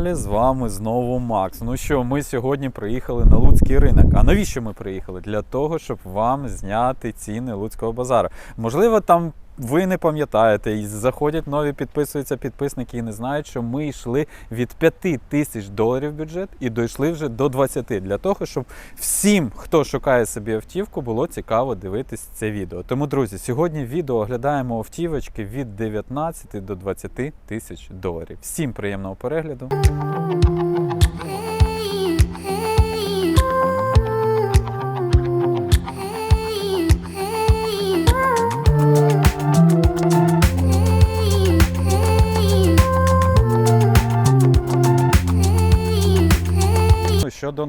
каналі. З вами знову Макс. Ну що, ми сьогодні приїхали на Луцький ринок. А навіщо ми приїхали? Для того, щоб вам зняти ціни Луцького базару. Можливо, там ви не пам'ятаєте, і заходять нові, підписуються підписники і не знають, що ми йшли від 5 тисяч доларів бюджет і дійшли вже до 20. Для того, щоб всім, хто шукає собі автівку, було цікаво дивитись це відео. Тому, друзі, сьогодні відео оглядаємо автівочки від 19 до 20 тисяч доларів. Всім приємного перегляду.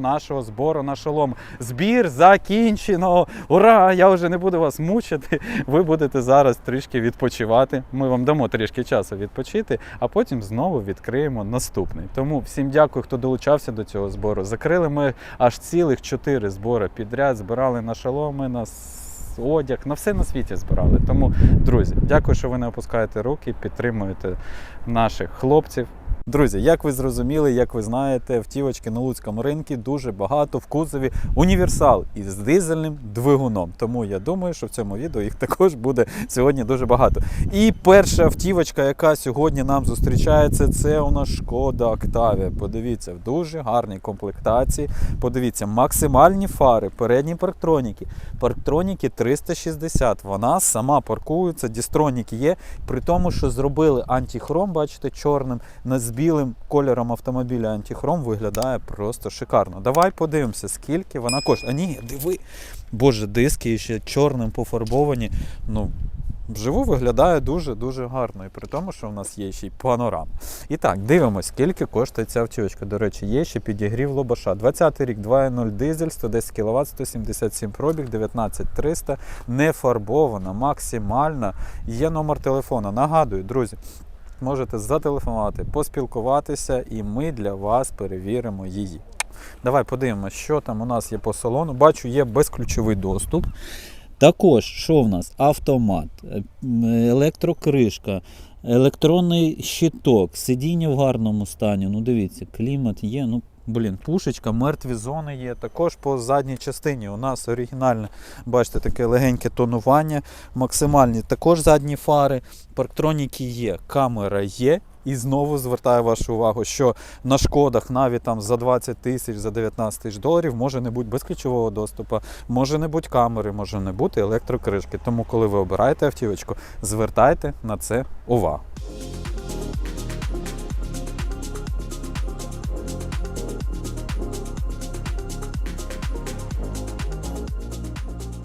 Нашого збору на шолом. Збір закінчено. Ура! Я вже не буду вас мучити. Ви будете зараз трішки відпочивати. Ми вам дамо трішки часу відпочити, а потім знову відкриємо наступний. Тому всім дякую, хто долучався до цього збору. Закрили ми аж цілих чотири збори підряд. Збирали на шоломи, на одяг, на все на світі збирали. Тому, друзі, дякую, що ви не опускаєте руки, підтримуєте наших хлопців. Друзі, як ви зрозуміли, як ви знаєте, автівочки на Луцькому ринку дуже багато в кузові універсал із дизельним двигуном. Тому я думаю, що в цьому відео їх також буде сьогодні дуже багато. І перша автівочка, яка сьогодні нам зустрічається, це у нас шкода Октавія. Подивіться, в дуже гарній комплектації. Подивіться, максимальні фари, передні парктроніки. Парктроніки 360. Вона сама паркується, дістронік є, при тому, що зробили антихром, бачите, чорним, на- білим кольором автомобіля антихром виглядає просто шикарно. Давай подивимося, скільки вона коштує. А ні, диви. Боже, диски ще чорним пофарбовані. Ну, Вживу виглядає дуже-дуже гарно, і при тому, що в нас є ще й панорама. І так, дивимось, скільки коштує ця автівочка. До речі, є ще підігрів лобаша. 20 й рік, 2.0 дизель, 110 кВт, 177 пробіг, 19300, не фарбована, максимальна. Є номер телефона. Нагадую, друзі. Можете зателефонувати, поспілкуватися, і ми для вас перевіримо її. Давай подивимося, що там у нас є по салону. Бачу, є безключовий доступ. Також, що в нас? Автомат, е, електрокришка, електронний щиток, сидіння в гарному стані. Ну, дивіться, клімат є. Ну, блін, пушечка, мертві зони є. Також по задній частині у нас оригінальне, бачите, таке легеньке тонування, максимальні також задні фари, парктроніки є, камера є. І знову звертаю вашу увагу, що на шкодах навіть там за 20 тисяч, за 19 тисяч доларів може не бути безключового доступу, може не бути камери, може не бути електрокришки. Тому, коли ви обираєте автівочку, звертайте на це увагу.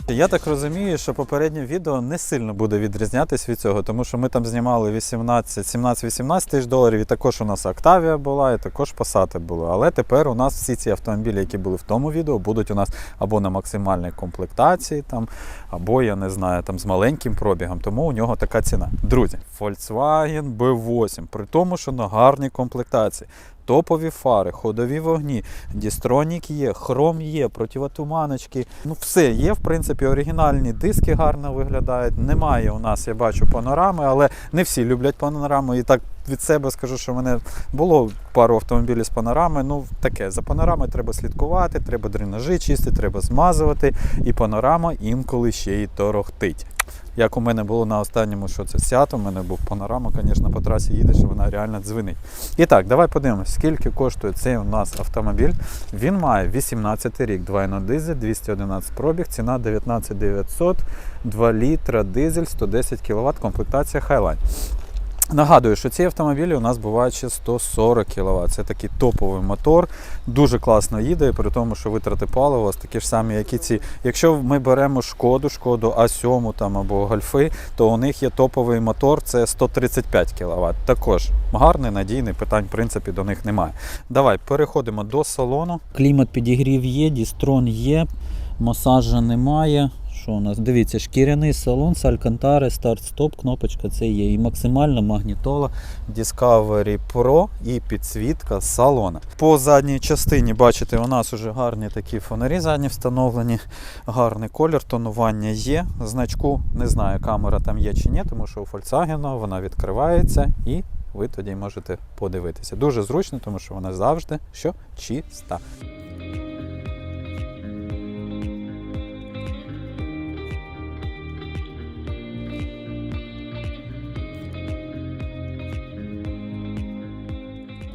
Я так розумію, що попереднє відео не сильно буде відрізнятись від цього, тому що ми там знімали 17-18 тисяч доларів, і також у нас Octavia була, і також Passat були. Але тепер у нас всі ці автомобілі, які були в тому відео, будуть у нас або на максимальній комплектації, там, або я не знаю, там з маленьким пробігом. Тому у нього така ціна. Друзі, Volkswagen B8, при тому, що на гарній комплектації. Топові фари, ходові вогні, дістронік є, хром є, противотуманочки. Ну все є, в принципі, оригінальні диски гарно виглядають. Немає у нас, я бачу, панорами, але не всі люблять панорами. І так від себе скажу, що в мене було пару автомобілів з панорами. Ну таке, за панорами треба слідкувати, треба дренажі чистити, треба змазувати. І панорама інколи ще й торохтить. Як у мене було на останньому, що це сято, у мене був панорама, звісно, по трасі їдеш, і вона реально дзвенить. І так, давай подивимось, скільки коштує цей у нас автомобіль. Він має 18 рік, 2.0 дизель, 211 пробіг, ціна 19 900, 2 літра дизель, 110 кВт, комплектація Highline. Нагадую, що ці автомобілі у нас бувають ще 140 кВт. Це такий топовий мотор, дуже класно їде, при тому, що витрати палива у вас такі ж самі, як і ці. Якщо ми беремо шкоду, шкоду А7 там, або гольфи, то у них є топовий мотор, це 135 кВт. Також гарний, надійний, питань в принципі до них немає. Давай переходимо до салону. Клімат підігрів є, дістрон є, масажа немає. Що у нас? Дивіться, шкіряний салон з Алькантари, старт-стоп, кнопочка це є. І максимальна магнітола Discovery Pro і підсвітка салона. По задній частині, бачите, у нас вже гарні такі фонарі задні встановлені, гарний колір, тонування є. Значку не знаю, камера там є чи ні, тому що у Volkswagen вона відкривається і ви тоді можете подивитися. Дуже зручно, тому що вона завжди що чиста.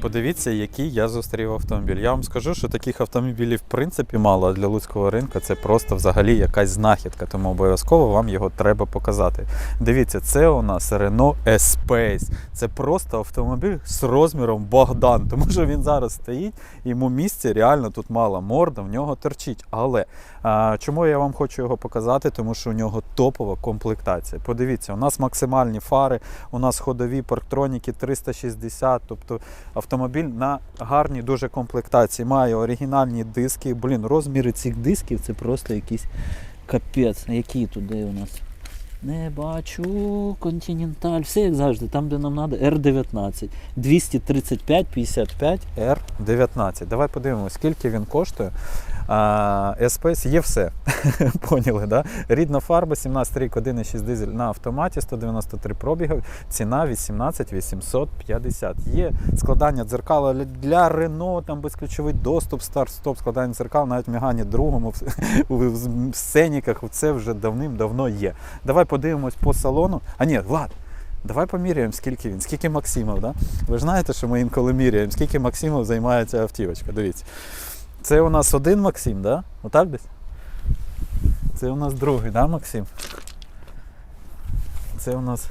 Подивіться, який я зустрів автомобіль. Я вам скажу, що таких автомобілів в принципі мало, а для луцького ринку це просто взагалі якась знахідка, тому обов'язково вам його треба показати. Дивіться, це у нас Renault Espace. Це просто автомобіль з розміром Богдан, тому що він зараз стоїть, йому місця реально тут мало. Морда в нього торчить. Але а, чому я вам хочу його показати? Тому що у нього топова комплектація. Подивіться, у нас максимальні фари, у нас ходові парктроніки 360, тобто автомобіль на гарній дуже комплектації. Має оригінальні диски. Блін, розміри цих дисків це просто якийсь капець. Які туди у нас? Не бачу. Континенталь. Все як завжди, там, де нам треба, R19. 235 55 R19. Давай подивимось, скільки він коштує. А, S-Pace є все. Поняли, да? Рідна фарба, 17 рік, 1,6 дизель на автоматі, 193 пробігів, ціна 18 850. Є складання дзеркала для Renault, там безключовий доступ, старт-стоп, складання дзеркал, навіть мігання другому в сценіках. Це вже давним-давно є. Давай подивимось по салону. А ні, Влад, Давай поміряємо, скільки він, скільки Максимов. Да? Ви ж знаєте, що ми інколи міряємо, скільки Максимов займає ця автівочка. Дивіться. Це у нас один Максим, да? Отак десь? Це у нас другий, да, Максим? Це у нас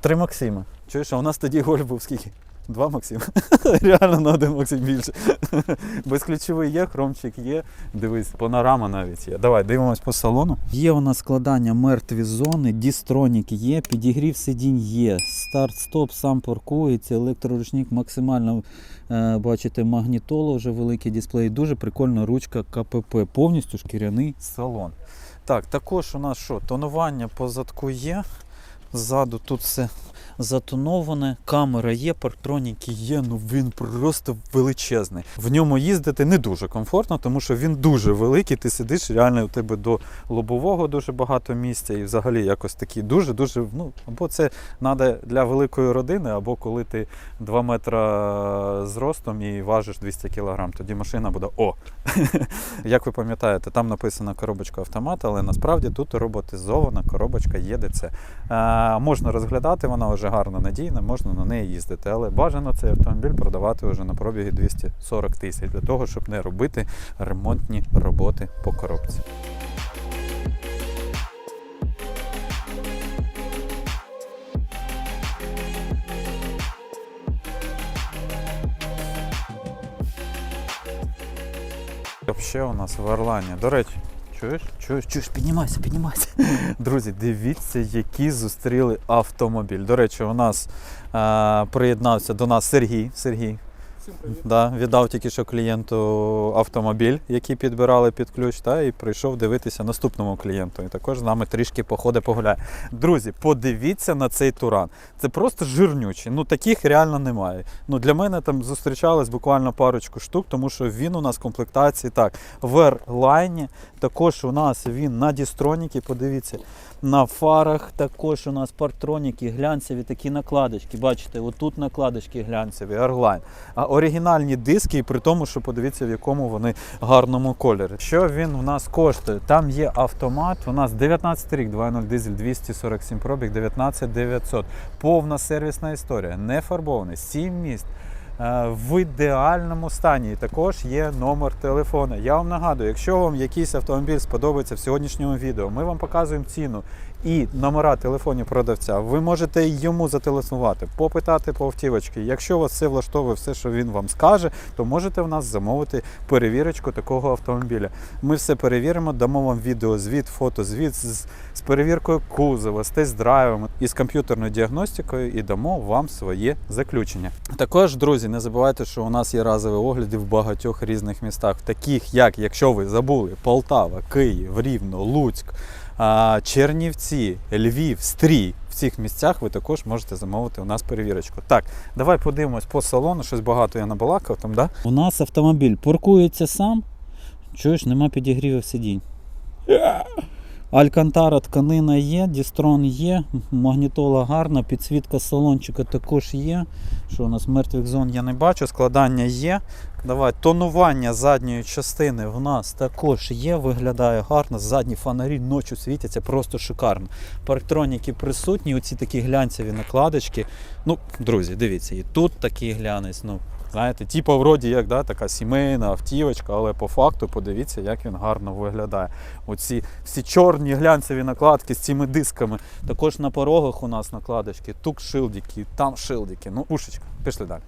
три Максима. Чуєш, а у нас тоді гольф був скільки? Два Максима. Реально на один Максим більше. Безключовий є, хромчик є. Дивись, панорама навіть є. Давай дивимось по салону. Є у нас складання мертві зони, дістронік є, підігрів сидінь є. Старт-стоп, сам паркується, електроручник максимально е, бачите, магнітола вже великий дисплей. Дуже прикольна ручка КПП. Повністю шкіряний салон. Так, також у нас що? Тонування по задку є. Ззаду тут все затоноване, камера є, парктроніки є, ну він просто величезний. В ньому їздити не дуже комфортно, тому що він дуже великий. Ти сидиш, реально у тебе до лобового дуже багато місця, і взагалі якось такий дуже-дуже. Ну, або це треба для великої родини, або коли ти 2 метра зростом і важиш 200 кг, тоді машина буде о. Як ви пам'ятаєте, там написана коробочка автомат, але насправді тут роботизована коробочка ЄДЦ. Е, можна розглядати, вона вже гарно надійна, можна на неї їздити, але бажано цей автомобіль продавати вже на пробігі 240 тисяч для того, щоб не робити ремонтні роботи по коробці. Ще у нас в Орлані. До речі, чуєш? Чуєш, чуєш, піднімайся, піднімайся. Друзі, дивіться, які зустріли автомобіль. До речі, у нас е, приєднався до нас Сергій. Сергій. Да, віддав тільки що клієнту автомобіль, який підбирали під ключ, та, і прийшов дивитися наступному клієнту. І також з нами трішки походить погуляє. Друзі, подивіться на цей туран. Це просто жирнючий. Ну таких реально немає. Ну для мене там зустрічалось буквально парочку штук, тому що він у нас в комплектації так. В R-Line, також у нас він на дістроніки, подивіться. На фарах також у нас парктроніки, глянцеві такі накладочки. Бачите, отут накладочки глянцеві, Arline. А оригінальні диски, і при тому, що подивіться, в якому вони гарному кольорі. Що він у нас коштує? Там є автомат. У нас 19 рік, 2.0 дизель, 247 пробіг, 19 900. Повна сервісна історія, не фарбований, 7 міст. Е, В ідеальному стані І також є номер телефона. Я вам нагадую, якщо вам якийсь автомобіль сподобається в сьогоднішньому відео, ми вам показуємо ціну і номера телефонів продавця. Ви можете йому зателефонувати, попитати по автівочці. Якщо вас все влаштовує, все, що він вам скаже, то можете в нас замовити перевірочку такого автомобіля. Ми все перевіримо, дамо вам відеозвіт, фотозвіт з, з перевіркою кузова, з тест-драйвом і з комп'ютерною діагностикою і дамо вам своє заключення. Також, друзі, не забувайте, що у нас є разові огляди в багатьох різних містах, таких як, якщо ви забули, Полтава, Київ, Рівно, Луцьк. Чернівці, Львів, Стрій. В цих місцях ви також можете замовити у нас перевірочку. Так, давай подивимось по салону, щось багато я набалакав там, да? У нас автомобіль паркується сам. Чуєш, нема підігрівів сидінь. Алькантара тканина є, Дістрон є, магнітола гарна, підсвітка салончика також є. Що у нас мертвих зон я не бачу, складання є. Давай, тонування задньої частини в нас також є, виглядає гарно. Задні фонарі ночі світяться просто шикарно. Парктроніки присутні, оці такі глянцеві накладочки. Ну, друзі, дивіться, і тут такий глянець. Ну, знаєте, типу, вроді як да, така сімейна автівочка, але по факту подивіться, як він гарно виглядає. Оці всі чорні глянцеві накладки з цими дисками. Також на порогах у нас накладочки, тут шилдики, там шилдики. Ну, пушечка, пішли далі.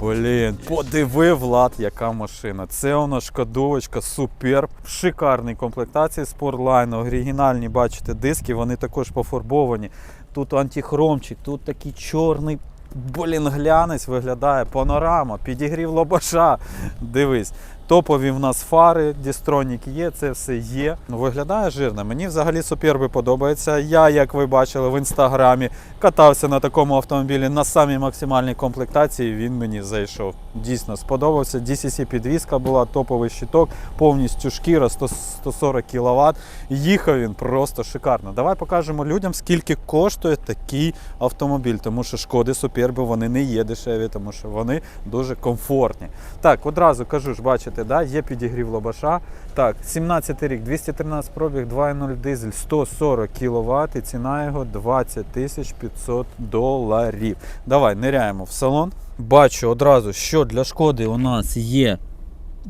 Блін, подиви Влад, яка машина. Це у нас шкодовочка Суперб. В шикарній комплектації Sportline. Оригінальні, бачите, диски, вони також пофарбовані. Тут антихромчик, тут такий чорний. Блін, глянець виглядає, панорама, підігрів лобаша. Дивись, топові в нас фари, дістронік є, це все є. Ну, виглядає жирно. Мені взагалі суперби подобається. Я, як ви бачили в інстаграмі, катався на такому автомобілі на самій максимальній комплектації. Він мені зайшов. Дійсно сподобався. DCC підвізка була, топовий щиток, повністю шкіра 100, 140 кВт. Їхав він просто шикарно. Давай покажемо людям, скільки коштує такий автомобіль, тому що шкоди суперби вони не є дешеві, тому що вони дуже комфортні. Так, одразу кажу ж, бачите, да, є підігрів лобаша. Так, 17 рік, 213 пробіг, 2.0 дизель, 140 кВт і ціна його 20 500 доларів. Давай, ниряємо в салон. Бачу одразу, що для шкоди у нас є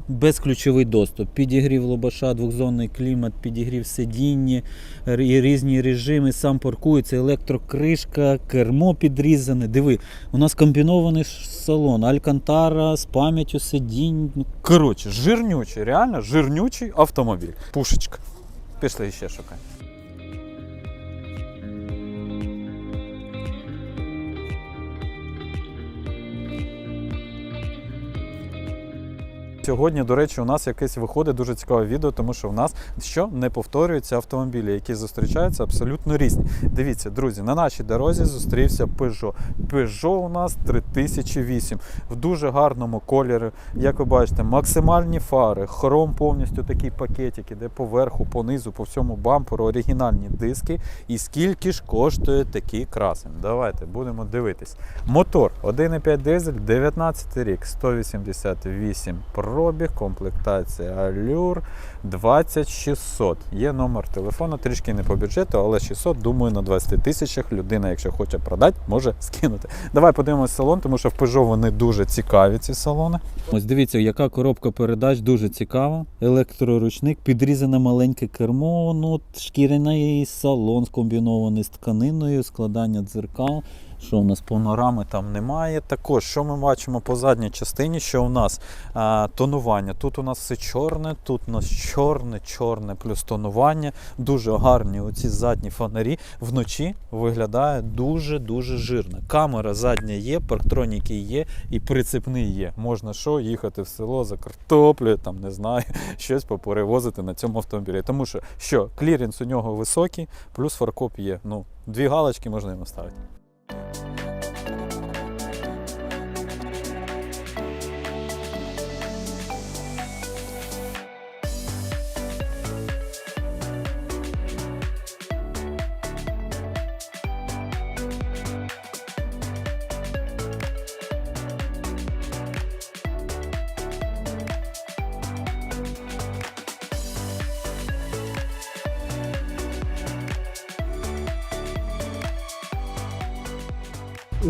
безключовий доступ, підігрів лобаша, двохзонний клімат, підігрів сидіння, різні режими, сам паркується, електрокришка, кермо підрізане. Диви, у нас комбінований салон, алькантара з пам'яттю сидінь. Ну, Коротше, жирнючий, реально жирнючий автомобіль. Пушечка. Пішли ще шукай. Сьогодні, до речі, у нас якесь виходить дуже цікаве відео, тому що в нас що не повторюються автомобілі, які зустрічаються абсолютно різні. Дивіться, друзі, на нашій дорозі зустрівся Peugeot. Peugeot у нас 3008 в дуже гарному кольорі. Як ви бачите, максимальні фари, хром повністю такий пакетик, іде поверху, понизу, по всьому бамперу, оригінальні диски. І скільки ж коштує такий красень? Давайте будемо дивитись. Мотор 1,5 дизель, 19 рік, 188 пробіг, комплектація Allure 20600. Є номер телефону, трішки не по бюджету, але 600, думаю, на 20 тисячах людина, якщо хоче продати, може скинути. Давай подивимось салон, тому що в Peugeot вони дуже цікаві, ці салони. Ось дивіться, яка коробка передач дуже цікава. Електроручник, підрізане маленьке кермо, ну, шкіряний салон скомбінований з тканиною, складання дзеркал. Що у нас панорами там немає. Також, що ми бачимо по задній частині, що у нас а, тонування. Тут у нас все чорне, тут у нас чорне, чорне плюс тонування. Дуже гарні оці задні фонарі. Вночі виглядає дуже-дуже жирно. Камера задня є, парктроніки є і прицепний є. Можна що, їхати в село за картоплею, там не знаю, щось поперевозити на цьому автомобілі. Тому що, що кліренс у нього високий, плюс фаркоп є. Ну, дві галочки можна йому ставити.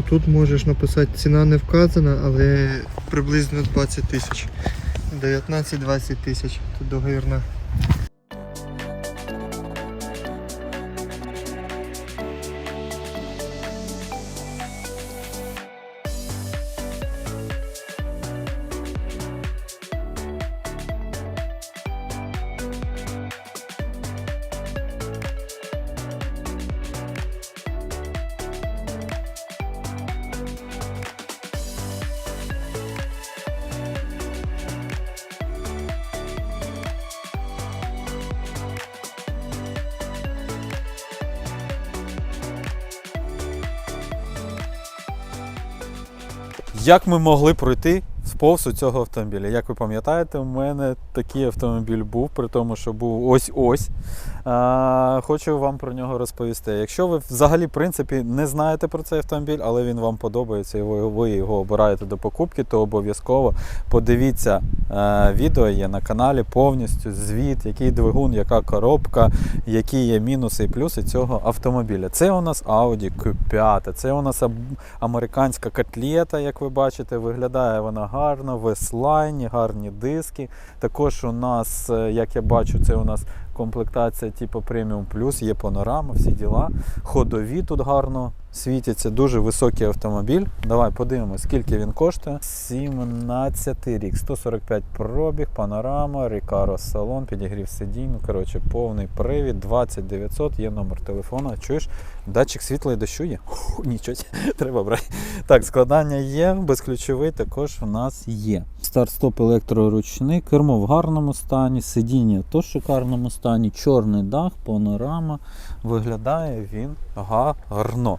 Тут можеш написати ціна не вказана, але приблизно 20 тисяч. 19-20 тисяч. Тут договірна. Як ми могли пройти повз у цього автомобіля? Як ви пам'ятаєте, у мене такий автомобіль був, при тому, що був ось-ось. Хочу вам про нього розповісти. Якщо ви взагалі, в принципі, не знаєте про цей автомобіль, але він вам подобається і ви, його обираєте до покупки, то обов'язково подивіться е, відео є на каналі повністю звіт, який двигун, яка коробка, які є мінуси і плюси цього автомобіля. Це у нас Audi Q5, це у нас американська котлета, як ви бачите, виглядає вона гарно, в S-Line, гарні диски. Також у нас, е, як я бачу, це у нас комплектація типу преміум плюс, є панорама, всі діла. Ходові тут гарно світяться, дуже високий автомобіль. Давай подивимось, скільки він коштує. 17 рік, 145 пробіг, панорама, Рікаро салон, підігрів сидінь. Ну, коротше, повний привід, 20 900, є номер телефона. Чуєш, датчик світла і дощу є? Нічого, треба брати. Так, складання є, безключовий також в нас є. Старт-стоп електроручник, кермо в гарному стані, сидіння теж в шикарному стані, чорний дах, панорама. Виглядає він гарно.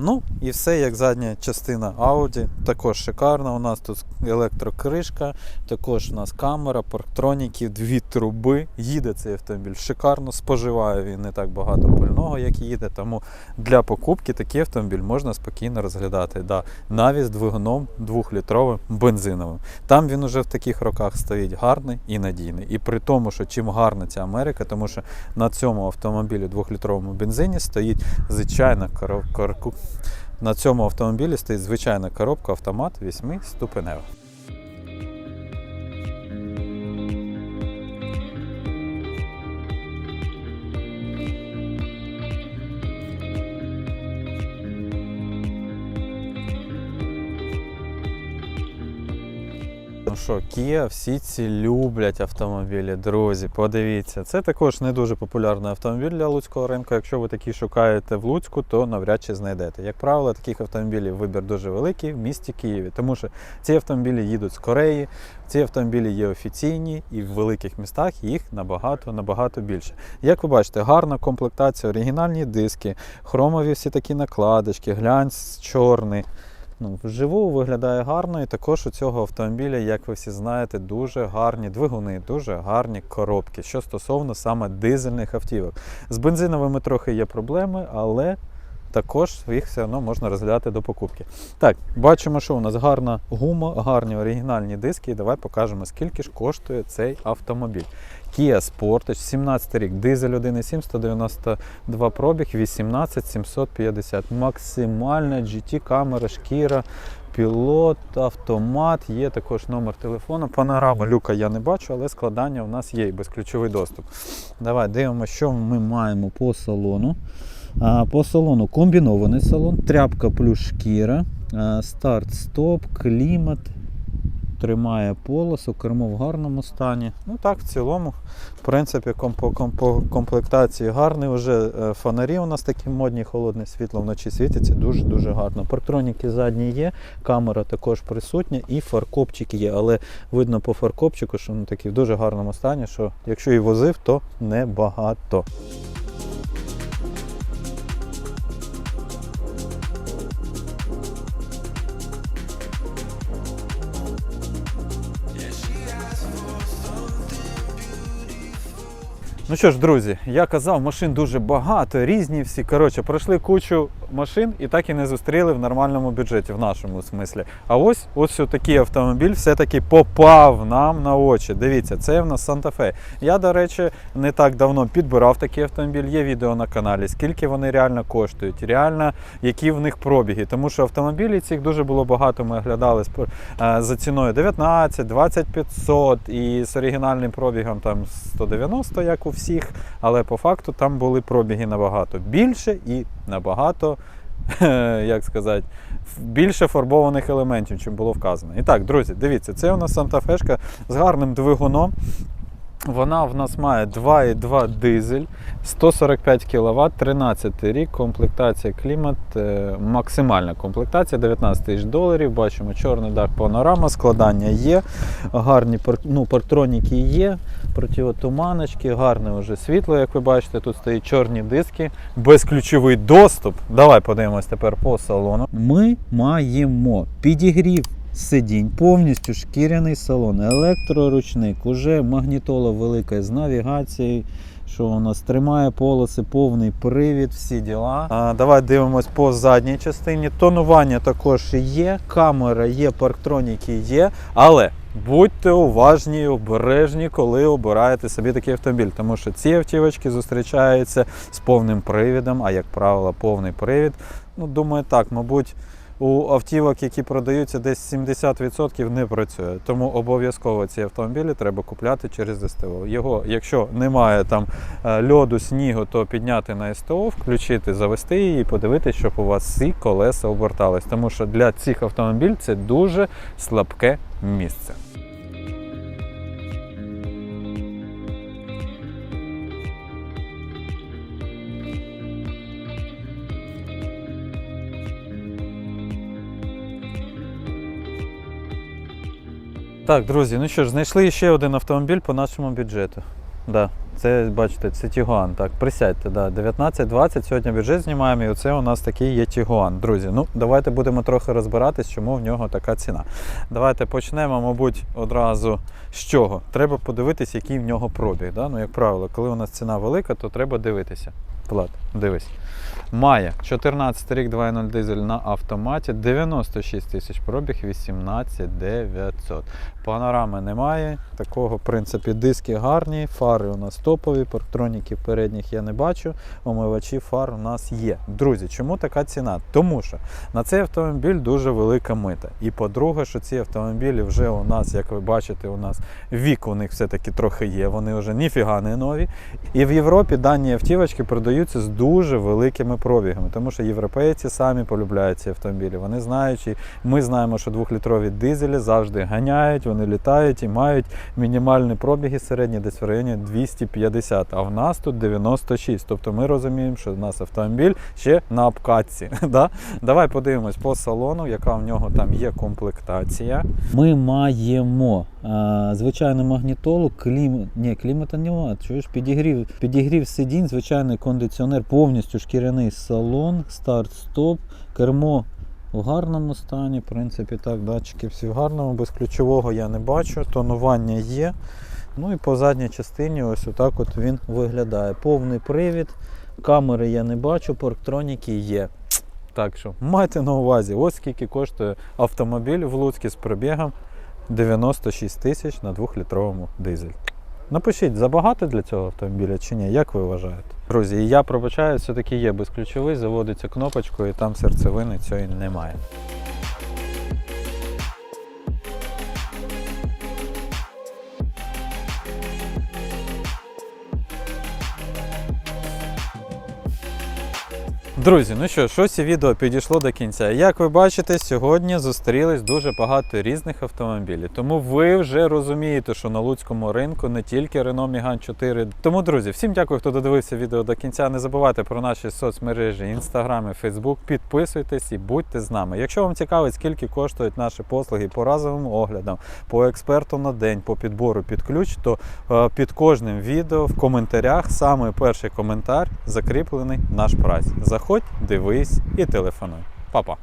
Ну і все як задня частина Audi. Також шикарна. У нас тут електрокришка, також у нас камера, парктроніки, дві труби. Їде цей автомобіль шикарно, споживає він не так багато пального, як їде. Тому для покупки такий автомобіль можна спокійно розглядати. Да, навіть з двигуном 2-літровим бензиновим. Там він уже в таких роках стоїть гарний і надійний. І при тому, що чим гарна ця Америка, тому що на цьому автомобілі 2-літровому бензині стоїть звичайна корку- на цьому автомобілі стоїть звичайна коробка автомат 8 ступенева. Ну що, Kia, всі ці люблять автомобілі, друзі. Подивіться, це також не дуже популярний автомобіль для луцького ринку. Якщо ви такий шукаєте в Луцьку, то навряд чи знайдете. Як правило, таких автомобілів вибір дуже великий в місті Києві, тому що ці автомобілі їдуть з Кореї, ці автомобілі є офіційні і в великих містах їх набагато набагато більше. Як ви бачите, гарна комплектація, оригінальні диски, хромові всі такі накладочки, глянць чорний. Ну, вживу виглядає гарно, і також у цього автомобіля, як ви всі знаєте, дуже гарні двигуни, дуже гарні коробки, що стосовно саме дизельних автівок. З бензиновими трохи є проблеми, але також їх все одно можна розглядати до покупки. Так, бачимо, що у нас гарна гума, гарні оригінальні диски. І давай покажемо, скільки ж коштує цей автомобіль. Kia Sportage, 17 рік, дизель 1,7, 192 пробіг, 18 750. Максимальна GT камера, шкіра, пілот, автомат, є також номер телефону. Панорама люка я не бачу, але складання у нас є і безключовий доступ. Давай дивимося, що ми маємо по салону. По салону комбінований салон, тряпка плюс шкіра, старт-стоп, клімат, тримає полосу, кермо в гарному стані. Ну так, в цілому, в принципі, по комплектації гарний. Уже е, фонарі у нас такі модні, холодне світло вночі світиться дуже-дуже гарно. Парктроніки задні є, камера також присутня і фаркопчик є. Але видно по фаркопчику, що він такий в дуже гарному стані, що якщо і возив, то небагато. Ну що ж, друзі, я казав, машин дуже багато, різні всі. Коротше, пройшли кучу машин і так і не зустріли в нормальному бюджеті, в нашому смислі. А ось ось такий автомобіль все-таки попав нам на очі. Дивіться, це в нас Санта-Фе. Я, до речі, не так давно підбирав такий автомобіль. Є відео на каналі, скільки вони реально коштують, реально які в них пробіги. Тому що автомобілів цих дуже було багато. Ми оглядали е, за ціною 19, 20 500 і з оригінальним пробігом там 190, як у всіх. Але по факту там були пробіги набагато більше і набагато, як сказати, більше фарбованих елементів, чим було вказано. І так, друзі, дивіться, це у нас Санта-Фешка з гарним двигуном. Вона в нас має 2,2 дизель, 145 кВт, 13 рік, комплектація клімат, е, максимальна комплектація 19 тисяч доларів. Бачимо чорний дах панорама, складання є, гарні ну, парктроніки є, противотуманочки, гарне вже світло, як ви бачите, тут стоять чорні диски, безключовий доступ. Давай подивимось тепер по салону. Ми маємо підігрів сидінь, повністю шкіряний салон, електроручник, уже магнітола велика з навігацією. Що у нас тримає полоси, повний привід, всі діла. А, давай дивимось по задній частині. Тонування також є, камера є, парктроніки є, але будьте уважні і обережні, коли обираєте собі такий автомобіль, тому що ці автівочки зустрічаються з повним привідом, а як правило, повний привід. Ну, думаю, так, мабуть, у автівок, які продаються, десь 70% не працює. Тому обов'язково ці автомобілі треба купляти через СТО. Його, якщо немає там е, льоду, снігу, то підняти на СТО, включити, завести її і подивитися, щоб у вас всі колеса обертались. Тому що для цих автомобілів це дуже слабке місце. Так, друзі, ну що ж, знайшли ще один автомобіль по нашому бюджету. Да, це, бачите, це Тігуан. Так, присядьте, да, 19-20 сьогодні бюджет знімаємо, і оце у нас такий є Тігуан. Друзі, ну давайте будемо трохи розбиратись, чому в нього така ціна. Давайте почнемо, мабуть, одразу з чого. Треба подивитись, який в нього пробіг. Да? Ну, як правило, коли у нас ціна велика, то треба дивитися. Влад, дивись. Має 14 рік 2.0 дизель на автоматі, 96 тисяч пробіг, 18 900. Панорами немає. Такого, в принципі, диски гарні, фари у нас топові, парктроніків передніх я не бачу. Омивачі фар у нас є. Друзі, чому така ціна? Тому що на цей автомобіль дуже велика мита. І по-друге, що ці автомобілі вже у нас, як ви бачите, у нас вік у них все-таки трохи є. Вони вже ніфіга не нові. І в Європі дані автівочки продаються з дуже великими пробігами, тому що європейці самі полюбляють ці автомобілі. Вони знають, і ми знаємо, що двохлітрові дизелі завжди ганяють, вони літають і мають мінімальні пробіги середні десь в районі 250, а в нас тут 96. Тобто ми розуміємо, що в нас автомобіль ще на обкатці. Да? Давай подивимось по салону, яка в нього там є комплектація. Ми маємо а, звичайну магнітолу, клім... Ні, клімата немає. Чуєш, підігрів, підігрів сидінь, звичайний кондиціонер, повністю шкіряний салон, старт-стоп, кермо в гарному стані, в принципі, так, датчики всі в гарному, без ключового я не бачу, тонування є. Ну і по задній частині ось отак от він виглядає. Повний привід, камери я не бачу, парктроніки є. Так що майте на увазі, ось скільки коштує автомобіль в Луцькі з пробігом 96 тисяч на 2-літровому дизель. Напишіть, забагато для цього автомобіля чи ні, як ви вважаєте? Друзі, я пробачаю, все-таки є безключовий, заводиться кнопочкою, і там серцевини цієї немає. Друзі, ну що ж, ось і відео підійшло до кінця. Як ви бачите, сьогодні зустрілись дуже багато різних автомобілів. Тому ви вже розумієте, що на луцькому ринку не тільки Renault Megane 4. Тому, друзі, всім дякую, хто додивився відео до кінця. Не забувайте про наші соцмережі, інстаграм і фейсбук. Підписуйтесь і будьте з нами. Якщо вам цікавить, скільки коштують наші послуги по разовим оглядам, по експерту на день, по підбору під ключ, то е, під кожним відео в коментарях саме перший коментар закріплений наш прайс. Заходь, дивись і телефонуй. Па-па!